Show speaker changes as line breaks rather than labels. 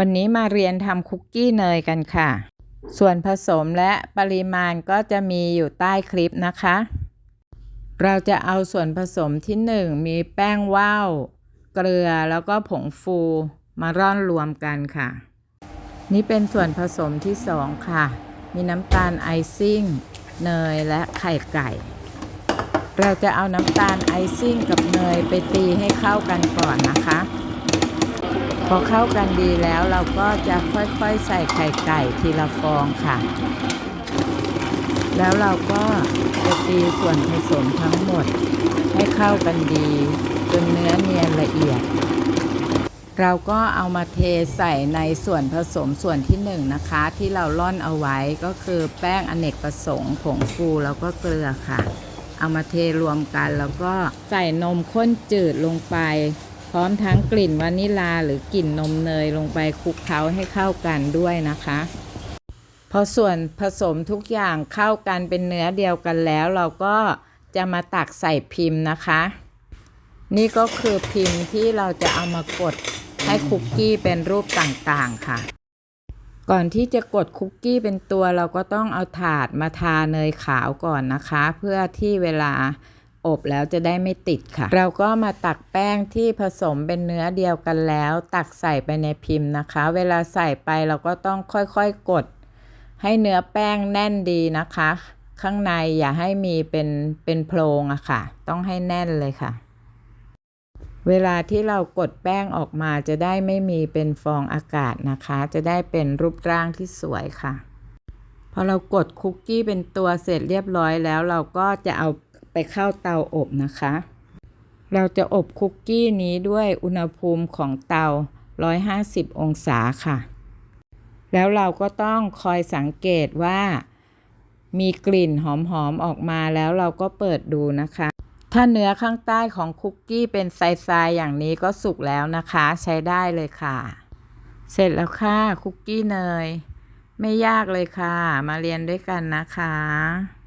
วันนี้มาเรียนทำคุกกี้เนยกันค่ะ ส่วนผสมและปริมาณก็จะมีอยู่ใต้คลิปนะคะ เราจะเอาส่วนผสมที่ 1 มีแป้งว่าวเกลือแล้วก็ผงฟูมาร่อนรวมกันค่ะ นี่เป็นส่วนผสมที่ 2 ค่ะ มีน้ำตาลไอซิ่ง เนยและไข่ไก่ เราจะเอาน้ำตาลไอซิ่งกับเนยไปตีให้เข้ากันก่อนนะคะ พอเข้ากันดีแล้วเราก็จะค่อยๆใส่ไข่ไก่ทีละฟองค่ะ แล้วเราก็จะตีส่วนผสมทั้งหมด ให้เข้ากันดีจนเนื้อเนียนละเอียด เราก็เอามาเทใส่ในส่วนผสมส่วนที่หนึ่งนะคะ ที่เราล่อนเอาไว้ก็คือแป้งอเนกประสงค์ผงฟูแล้วก็เกลือค่ะ เอามาเทรวมกันแล้วก็ใส่นมข้นจืดลงไป พร้อมทั้งกลิ่นวานิลาหรือกลิ่นนมเนยลงไปคลุกเคล้าให้เข้ากันด้วยนะคะ พอส่วนผสมทุกอย่างเข้ากันเป็นเนื้อเดียวกันแล้ว เราก็จะมาตักใส่พิมพ์นะคะ นี่ก็คือพิมพ์ที่เราจะเอามากดให้คุกกี้เป็นรูปต่างๆค่ะ ก่อนที่จะกดคุกกี้เป็นตัวเราก็ต้องเอาถาดมาทาเนยขาวก่อนนะคะ เพื่อที่เวลา อบแล้วจะได้ไม่ติดค่ะ เราก็มาตักแป้งที่ผสมเป็นเนื้อเดียวกันแล้ว ตักใส่ไปในพิมพ์นะคะ เวลาใส่ไปเราก็ต้องค่อยๆกด ให้เนื้อแป้งแน่นดีนะคะ ข้างในอย่าให้มีเป็นเป็นโพรงอะค่ะ ต้องให้แน่นเลยค่ะ เวลาที่เรากดแป้งออกมาจะได้ไม่มีเป็นฟองอากาศนะคะ จะได้เป็นรูปร่างที่สวยค่ะพอเรากดคุกกี้เป็นตัวเสร็จเรียบร้อยแล้วเราก็จะเอา เข้าเตาอบนะคะ เราจะอบคุกกี้นี้ด้วยอุณหภูมิของเตา 150 องศาค่ะ แล้วเราก็ต้องคอยสังเกตว่า มีกลิ่นหอมๆออกมาแล้วเราก็เปิดดูนะคะ ถ้าเนื้อข้างใต้ของคุกกี้เป็นทรายๆอย่างนี้ก็สุกแล้วนะคะ ใช้ได้เลยค่ะ เสร็จแล้วค่ะคุกกี้เนย ไม่ยากเลยค่ะ มาเรียนด้วยกันนะคะ